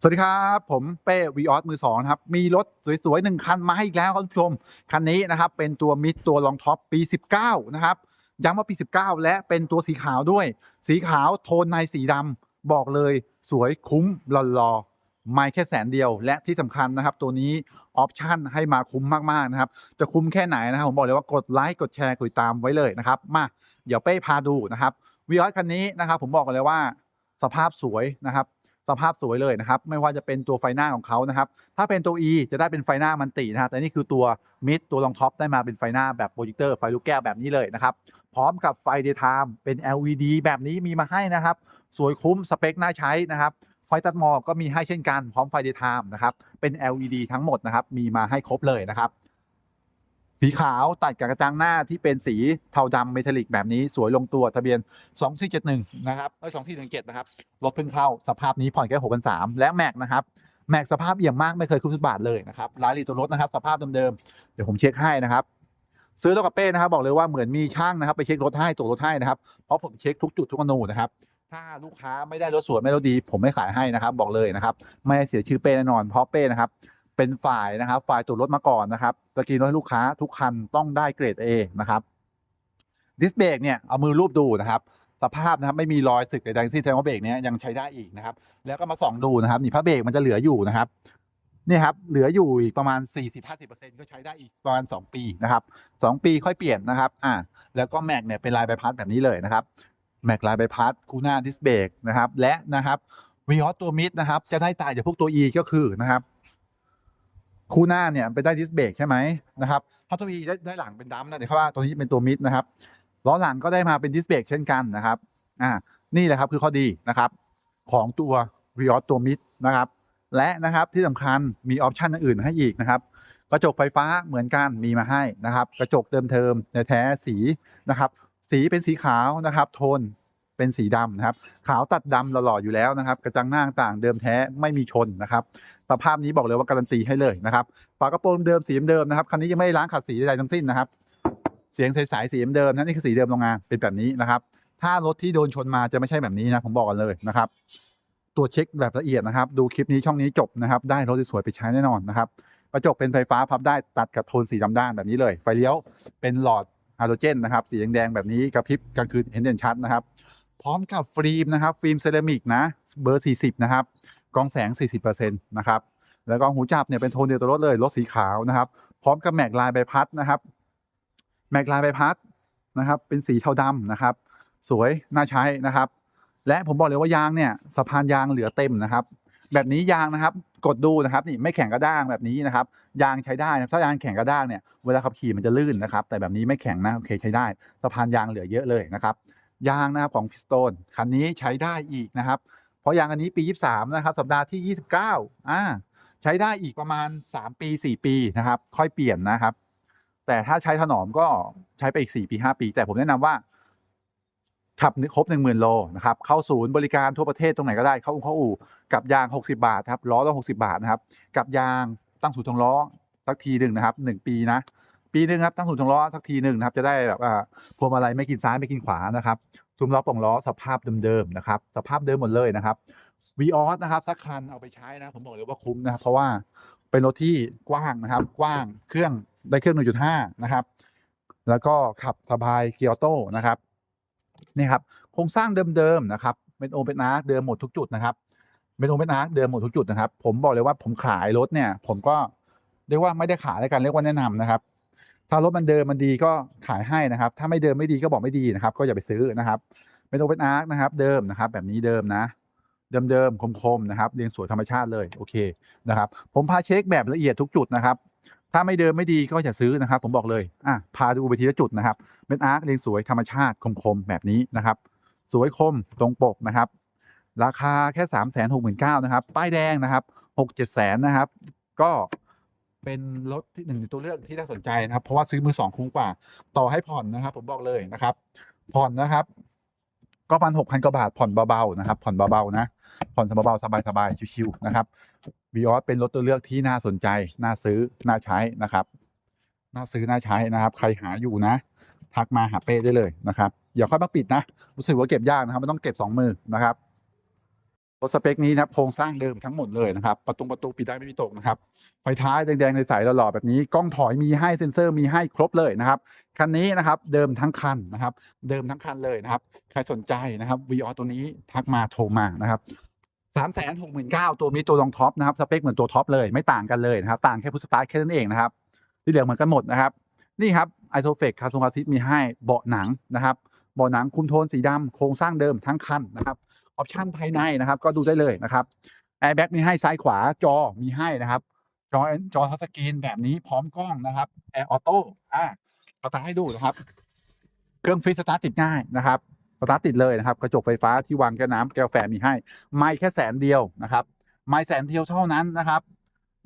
สวัสดีครับ ผมเป้วีออสมือสองนะครับ มีรถสวยๆหนึ่งคันมาให้อีกแล้วครับคุณผู้ชม คันนี้นะครับ เป็นตัวมิดตัวรองท็อปปี 19 นะครับ ย้ำว่าปี 19 และเป็นตัวสีขาวด้วย สีขาวโทนในสีดำบอกเลยสวยคุ้มหล่อๆไม่แค่แสนเดียว และที่สำคัญนะครับ ตัวนี้ออปชั่นให้มาคุ้มมากๆนะครับ จะคุ้มแค่ไหนนะครับผมบอกเลยว่ากดไลค์กดแชร์กดติดตามไว้เลยนะครับมาเดี๋ยวเป้พาดูนะครับวีออสคันนี้นะครับ ผมบอกเลยว่าสภาพสวยนะครับ สภาพสวยเลยนะครับไม่ว่าจะเป็นตัวไฟหน้าของเขานะครับถ้าเป็นตัว E จะได้เป็นไฟหน้ามันตินะครับแต่นี่คือตัวมิดตัวรองท็อปได้มาเป็นไฟหน้าแบบโปรเจคเตอร์ไฟลูกแก้วแบบนี้เลยนะครับพร้อมกับไฟ daytime เป็น LED แบบนี้มีมาให้นะครับสวยคุ้มสเปคน่าใช้นะครับไฟตัดหมอกก็มีให้เช่นกันพร้อมไฟ daytime นะครับเป็น LED ทั้งหมดนะครับมีมาให้ครบเลยนะครับ สีขาวตัดกับกระจังหน้าที่เป็นสีเทาดำเมทัลลิกแบบนี้สวยลงตัวทะเบียน 2471 นะครับเอ้ย2417 นะครับ รถเพิ่งเข้าสภาพนี้ผ่อนแค่6,300และแม็กนะครับ แม็กสภาพเอี่ยมมากไม่เคยขึ้นฟุตบาทเลยนะครับรายละเอียดตัวรถนะครับ สภาพเดิมๆ เดี๋ยวผมเช็คให้นะครับ ซื้อรถกับเป้นะครับ บอกเลยว่าเหมือนมีช่างนะครับ ไปเช็ครถให้ตรวจรถให้นะครับเพราะผมเช็คทุกจุดทุกอนูนะครับถ้าลูกค้าไม่ได้รถสวยไม่รถดี ผมไม่ขายให้นะครับ บอกเลยนะครับ ไม่ให้เสียชื่อเป้แน่นอนเพราะเป้นะครับ เป็นฝ่ายนะครับ ฝ่ายตรวจรถมาก่อนนะครับตะกี้รถให้ลูกค้าทุกคันต้องได้เกรด A นะครับดิสเบรกเนี่ยเอามือรูปดูนะครับ สภาพนะครับไม่มีรอยสึกใดๆทั้งสิ้นแสดงว่าเบรกเนี้ยยังใช้ได้อีกนะครับ แล้วก็มาส่องดูนะครับนี่พระเบรกมันจะเหลืออยู่นะครับนี่ครับเหลืออยู่อีกประมาณ 40-50%ก็ใช้ได้อีกประมาณ 2 ปีนะครับ 2 ปีค่อยเปลี่ยนนะครับอ่าแล้วก็แม็กเนี่ยเป็นลายใบพัดแบบนี้เลยนะครับแม็กลายใบพัดคูน้าดิสเบรกนะครับและนะครับวีออสตัวมิดนะครับจะได้ต่างจากพวกตัว E ก็คือนะครับ คู่หน้าเนี่ยเป็นได้ดิสเบรกใช่ไหมนะครับถ้าตัว E ได้ได้หลังเป็นดัมนะเดี๋ยวเขาว่าตัวนี้เป็นตัวมิดนะครับล้อหลังก็ได้มาเป็นดิสเบรกเช่นกันนะครับอ่านี่แหละครับคือข้อดีนะครับของตัววีออสตัวมิดนะครับและนะครับที่สำคัญมีออปชันอื่นให้อีกนะครับกระจกไฟฟ้าเหมือนกันมีมาให้นะครับ กระจกเดิมเทอมแท้สีนะครับ สีเป็นสีขาวนะครับ โทน เป็นสีดำนะครับ ขาวตัดดำหล่อๆอยู่แล้วนะครับ กระจังหน้าต่างเดิมแท้ไม่มีชนนะครับสภาพนี้บอกเลยว่าการันตีให้เลยนะครับฝากระโปรงเดิมสีเดิมนะครับคันนี้ยังไม่ล้างขัดสีใดๆทั้งสิ้นนะครับ เสียงใสๆสีเดิมนะนี่คือสีเดิมโรงงานเป็นแบบนี้นะครับ ถ้ารถที่โดนชนมาจะไม่ใช่แบบนี้นะผมบอกกันเลยนะครับตัวเช็คแบบละเอียดนะครับ ดูคลิปนี้ช่องนี้จบนะครับ ได้รถสวยไปใช้แน่นอนนะครับกระจกเป็นไฟฟ้าพับได้ตัดกับโทนสีดำด้านแบบนี้เลย ไฟเลี้ยวเป็นหลอดฮาโลเจนนะครับ สีแดงๆแบบนี้กระพริบกลางคืนเห็นเด่นชัดนะครับ พร้อมกับฟิล์มนะครับ ฟิล์มเซรามิกนะเบอร์ 40 นะครับกองแสง 40%นะครับแล้วก็หูจับเนี่ยเป็นโทนเดียวตัวรถเลยรถสีขาวนะครับ พร้อมกับแม็กลายใบพัดนะครับแม็กลายใบพัดนะครับเป็นสีเทาดำนะครับ สวยน่าใช้นะครับ และผมบอกเลยว่ายางเนี่ยสะพานยางเหลือเต็มนะครับ แบบนี้ยางนะครับกดดูนะครับนี่ไม่แข็งกระด้างแบบนี้นะครับ ยางใช้ได้นะถ้ายางแข็งกระด้างเนี่ยเวลาขับขี่มันจะลื่นนะครับ แต่แบบนี้ไม่แข็งนะโอเคใช้ได้สะพานยางเหลือเยอะเลยนะครับ ยางนะครับของฟิสโตนคันนี้ใช้ได้อีกนะครับ เพราะยางอันนี้ปี 23 นะครับ สัปดาห์ที่ 29อ่าใช้ได้อีกประมาณ 3 ปี 4 ปีนะครับ ค่อยเปลี่ยนนะครับ แต่ถ้าใช้ถนอมก็ใช้ไปอีก 4 ปี 5 ปี แต่ผมแนะนำว่าขับครบ 10,000 โลนะครับ เข้าศูนย์บริการทั่วประเทศตรงไหนก็ได้ เข้าเข้าอู่กับยาง 60 บาทครับล้อละ60 บาทนะครับ กับยางตั้งศูนย์ทองล้อสักทีหนึ่งนะครับ 1 ปีนะ ปีหนึ่งครับตั้งศูนย์ทองล้อสักทีหนึ่งนะครับจะได้แบบว่าพวงมาลัยไม่กินซ้ายไม่กินขวานะครับซุ้มล้อป่องล้อสภาพเดิมๆนะครับสภาพเดิมหมดเลยนะครับวีออสนะครับสักคันเอาไปใช้นะผมบอกเลยว่าคุ้มนะครับเพราะว่าเป็นรถที่กว้างนะครับ กว้างเครื่องได้เครื่อง 1.5 นะครับ แล้วก็ขับสบายเกียร์ออโต้นะครับนี่ครับโครงสร้างเดิมๆนะครับเป็นโอเปนอาร์เดิมหมดทุกจุดนะครับเป็นโอเปนอาร์เดิมหมดทุกจุดนะครับ ผมบอกเลยว่าผมขายรถเนี่ย ผมก็เรียกว่าไม่ได้ขายแล้วกันเรียกว่าแนะนำนะครับ ถ้ารถมันเดิมมันดีก็ขายให้นะครับ ถ้าไม่เดิมไม่ดีก็บอกไม่ดีนะครับ ก็อย่าไปซื้อนะครับเป็นโอเปนอาร์นะครับ เดิมนะครับ แบบนี้เดิมนะ เดิมๆคมๆนะครับเรียงสวยธรรมชาติเลยโอเคนะครับ ผมพาเช็คแบบละเอียดทุกจุดนะครับ ถ้าไม่เดิมไม่ดีก็อย่าซื้อนะครับ ผมบอกเลยอะพาดูไปทีละจุดนะครับเป็นอาร์คเรียงสวยธรรมชาติคมๆแบบนี้นะครับ สวยคมตรงปกนะครับ ราคาแค่สามแสนหกหมื่นเก้านะครับ ป้ายแดงนะครับหกเจ็ดแสนนะครับ ก็ เป็นรถที่หนึ่งในตัวเลือกที่น่าสนใจนะครับ เพราะว่าซื้อมือสองคุ้มกว่า ต่อให้ผ่อนนะครับ ผมบอกเลยนะครับ ผ่อนนะครับ ก็พันหกพันกว่าบาทผ่อนเบาๆนะครับ ผ่อนเบาๆนะ ผ่อนเบาๆสบายๆชิวๆนะครับวีออสเป็นรถตัวเลือกที่น่าสนใจน่าซื้อน่าใช้นะครับน่าซื้อน่าใช้นะครับ ใครหาอยู่นะ ทักมาหาเป้ได้เลยนะครับอย่าค่อยมาปิดนะรู้สึกว่าเก็บยากนะครับมันต้องเก็บสองมือนะครับ รถสเปคนี้นะครับโครงสร้างเดิมทั้งหมดเลยนะครับ ประตูประตูปิดได้ไม่มีตกนะครับ ไฟท้ายแดงๆใสๆหล่อๆแบบนี้กล้องถอยมีให้เซ็นเซอร์มีให้ครบเลยนะครับคันนี้นะครับเดิมทั้งคันนะครับ เดิมทั้งคันเลยนะครับ ใครสนใจนะครับวีออตัวนี้ทักมาโทรมานะครับสามแสนหกหมื่นเก้าตัวนี้ตัวรองท็อปนะครับสเปคเหมือนตัวท็อปเลยไม่ต่างกันเลยนะครับต่างแค่พุทสตาร์ทแค่นั้นเองนะครับที่เหลือเหมือนกันหมดนะครับนี่ครับไอโซเฟกคาซูมาซิสมีให้เบาะหนังนะครับเบาะหนังคุมโทนสีดำโครงสร้างเดิมทั้งคันนะครับ ออปชันภายในนะครับ ก็ดูได้เลยนะครับแอร์แบ็กมีให้ซ้ายขวาจอมีให้นะครับ จอจอทัชสกรีนแบบนี้พร้อมกล้องนะครับแอร์ออโต้อ่าสตาร์ทให้ดูนะครับ เครื่องฟรีสตาร์ทติดง่ายนะครับสตาร์ทติดเลยนะครับ กระจกไฟฟ้าที่วางแก้วน้ำแก้วแฟมีให้ ไม่แค่แสนเดียวนะครับ ไม่แสนเดียวเท่านั้นนะครับ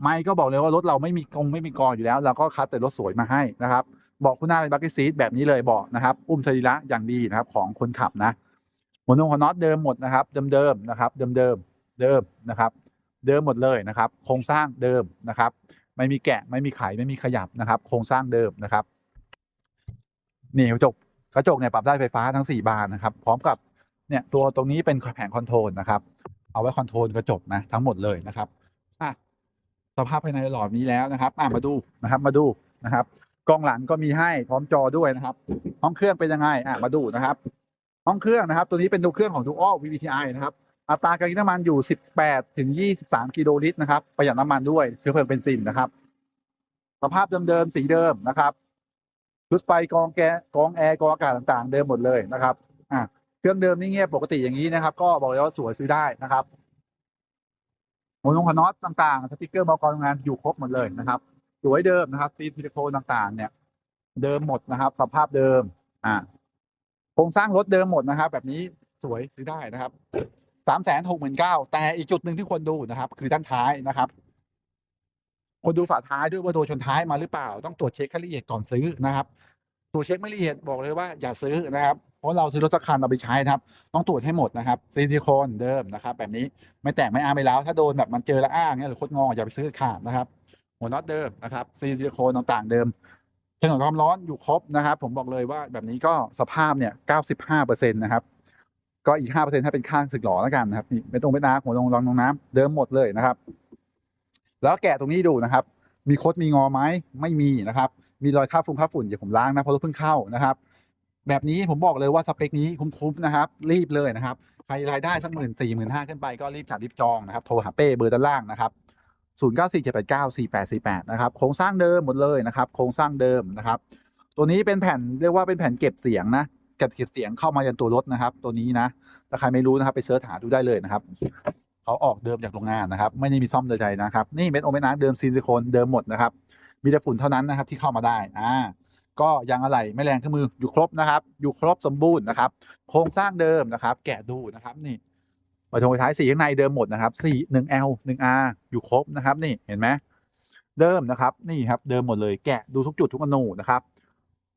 ไม่ก็บอกเลยว่ารถเราไม่มีกงไม่มีกออยู่แล้ว เราก็คัดแต่รถสวยมาให้นะครับเบอกคุณหน้าเป็นบักเก็ตซีทแบบนี้เลยเบอกนะครับ อุ้มสรีระอย่างดีนะครับของคนขับนะ หัวนงหัวน็อตเดิมหมดนะครับ เดิมๆนะครับ เดิมๆเดิมนะครับ เดิมหมดเลยนะครับ โครงสร้างเดิมนะครับ ไม่มีแกะไม่มีไขไม่มีขยับนะครับ โครงสร้างเดิมนะครับ นี่กระจกกระจกเนี่ยปรับได้ไฟฟ้าทั้ง 4 บานนะครับ พร้อมกับเนี่ยตัวตรงนี้เป็นแผงคอนโทรลนะครับ เอาไว้คอนโทรลกระจกนะทั้งหมดเลยนะครับอะสภาพภายในหลอดนี้แล้วนะครับอะมาดูนะครับ มาดูนะครับกล้องหลังก็มีให้พร้อมจอด้วยนะครับ ห้องเครื่องเป็นยังไงอะมาดูนะครับ ห้องเครื่องนะครับ ตัวนี้เป็นตัวเครื่องของ Dual VVTi นะครับอัตราการกินน้ำมันอยู่ 18 ถึง 23 กิโลลิตรนะครับ ประหยัดน้ำมันด้วยเชื้อเพลิงเบนซินนะครับ สภาพเดิมๆ สีเดิมนะครับชุดไฟกรองแกกรองแอร์กรองอากาศต่างๆ เดิมหมดเลยนะครับอะเครื่องเดิมนี่เงียบปกติอย่างนี้นะครับ ก็บอกเลยว่าสวยซื้อได้นะครับหัวลงหัวน็อตต่างๆ สติกเกอร์บอกรโรงงานอยู่ครบหมดเลยนะครับ สวยเดิมนะครับซีซิลิโคนต่างๆ เนี่ย เดิมหมดนะครับ สภาพเดิม อ่า โครงสร้างรถเดิมหมดนะครับ แบบนี้สวยซื้อได้นะครับสามแสนหกหมื่นเก้าแต่อีกจุดหนึ่งที่ควรดูนะครับ คือด้านท้ายนะครับควรดูฝาท้ายด้วยว่าโดนชนท้ายมาหรือเปล่า ต้องตรวจเช็คให้ละเอียดก่อนซื้อนะครับตรวจเช็คไม่ละเอียดบอกเลยว่าอย่าซื้อนะครับเพราะเราซื้อรถสักคันเอาไปใช้นะครับ ต้องตรวจให้หมดนะครับซีซิโคนเดิมนะครับ แบบนี้ไม่แตกไม่อ้าไม่แล้ว ถ้าโดนแบบมันเจอแล้วอ้างเนี่ยหรือโคดงออย่าไปซื้อขาดนะครับ หัวน็อตเดิมนะครับซีซิโคนต่างๆเดิม ถนนความร้อนอยู่ครบนะครับ ผมบอกเลยว่าแบบนี้ก็สภาพเนี่ย95%นะครับ ก็อีก5%ถ้าเป็นข้างสึกหลอแล้วกันนะครับนี่ไม่ตรงไม่นาหัวลงรองลงน้ำเดิมหมดเลยนะครับ แล้วแกะตรงนี้ดูนะครับ มีคดมีงอไหมไม่มีนะครับ มีรอยคราบฝุ่นคราบฝุ่นเดี๋ยวผมล้างนะเพราะรถเพิ่งเข้านะครับ แบบนี้ผมบอกเลยว่าสเปคนี้คุ้มๆนะครับ รีบเลยนะครับใครรายได้สักหมื่นสี่หมื่นห้าขึ้นไปก็รีบจัดรีบจองนะครับโทรหาเป้เบอร์ด้านล่างนะครับ ศูนย์เก้าสี่เจ็ดแปดเก้าสี่แปดสี่แปดนะครับ โครงสร้างเดิมหมดเลยนะครับ โครงสร้างเดิมนะครับ ตัวนี้เป็นแผ่นเรียกว่าเป็นแผ่นเก็บเสียงนะเก็บเก็บเสียงเข้ามายันตัวรถนะครับ ตัวนี้นะ ถ้าใครไม่รู้นะครับไปเสิร์ชหาดูได้เลยนะครับเขาออกเดิมจากโรงงานนะครับ ไม่ได้มีซ่อมใดๆนะครับ นี่เม็ดโอเมน้ำเดิมซิลิโคนเดิมหมดนะครับ มีแต่ฝุ่นเท่านั้นนะครับที่เข้ามาได้อ่าก็ยางอะไหล่ไม่แรงเครื่องมืออยู่ครบนะครับ อยู่ครบสมบูรณ์นะครับ โครงสร้างเดิมนะครับ แกะดูนะครับนี่ ปฐมท้ายสีข้างในเดิมหมดนะครับสี่หนึ่ง L หนึ่ง R อยู่ครบนะครับ นี่เห็นไหมเดิมนะครับนี่ครับเดิมหมดเลยแกะดูทุกจุดทุกอนูนะครับ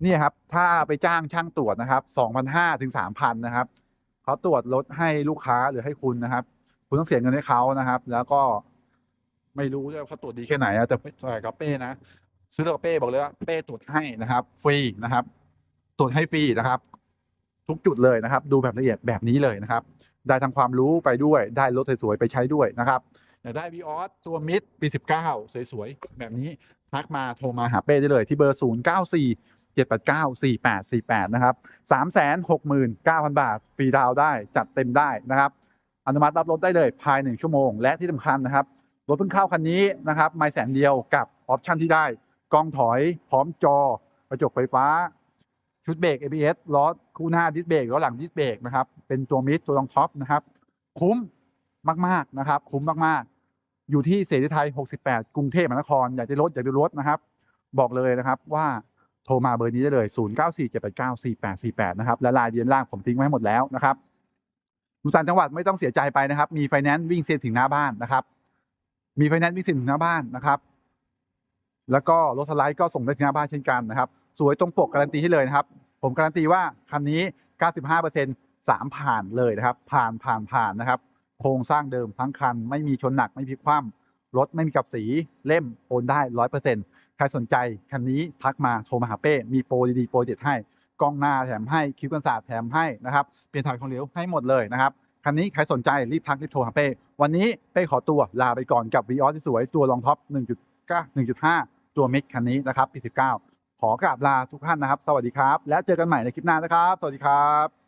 นี่ครับถ้าไปจ้างช่างตรวจนะครับสองพันห้าถึงสามพันนะครับเขาตรวจรถให้ลูกค้าหรือให้คุณนะครับ คุณต้องเสียเงินให้เขานะครับ แล้วก็ไม่รู้ว่าเขาตรวจดีแค่ไหนอะแต่ใส่กับเป้นะซื้อกับเป้บอกเลยว่าเป้ตรวจให้นะครับ ฟรีนะครับ ตรวจให้ฟรีนะครับ ทุกจุดเลยนะครับ ดูแบบละเอียดแบบนี้เลยนะครับ ได้ทั้งความรู้ไปด้วย ได้รถสวยๆไปใช้ด้วยนะครับอยากได้วีออสตัวมิดปี19 สวยๆ แบบนี้ทักมาโทรมาหาเป้ได้เลยที่เบอร์ 0 9 4 7 8 9 4 8 4 8 นะครับ 3 6 9 0 0 0 บาท ฟรีดาวได้จัดเต็มได้นะครับ อนุมัติรับรถได้เลยภายหนึ่งชั่วโมง และที่สำคัญนะครับ รถเพิ่งเข้าคันนี้นะครับ ไม่แสนเดียวกับออปชันที่ได้ กล้องถอยพร้อมจอ กระจกไฟฟ้า ชุดเบรก ABS ล้อคู่หน้าดิสเบรกล้อหลังดิสเบรกนะครับ เป็นตัวมิดตัวรองท็อปนะครับ คุ้มมากๆนะครับ คุ้มมากๆ อยู่ที่เสรีไทย 68 กรุงเทพมหานคร อยากจะลดอยากจะลดนะครับ บอกเลยนะครับว่าโทรมาเบอร์นี้ได้เลย 0947894848 นะครับ และลายเดียนล่างผมทิ้งไว้ให้หมดแล้วนะครับอยู่ต่างจังหวัดไม่ต้องเสียใจไปนะครับ มีไฟแนนซ์วิ่งเซ็นถึงหน้าบ้านนะครับ มีไฟแนนซ์วิ่งเซ็นถึงหน้าบ้านนะครับ แล้วก็รถสไลด์ก็ส่งได้ถึงหน้าบ้านเช่นกันนะครับ สวยตรงปกการันตีให้เลยนะครับ ผมการันตีว่าคันนี้ 95% 3 ผ่านเลยนะครับ ผ่านผ่านผ่านนะครับ โครงสร้างเดิมทั้งคัน ไม่มีชนหนักไม่พลิกคว่ำรถไม่มีกับสีเล่มโอนได้ 100%ใครสนใจคันนี้ทักมาโทรมาหาเป้ มีโปรดีๆโปรเด็ดให้กล้องหน้าแถมให้คิ้วกันศาสตร์แถมให้นะครับเปลี่ยนถ่ายของเหลวให้หมดเลยนะครับคันนี้ใครสนใจรีบทักรีบโทรหาเป้ วันนี้เป้ขอตัวลาไปก่อนกับ v ีออสที่สวยตัวรองท็อป1.9 1.5 ตัวมิกคันนี้นะครับปี19 ขอกราบลาทุกท่านนะครับ สวัสดีครับ แล้วเจอกันใหม่ในคลิปหน้านะครับ สวัสดีครับ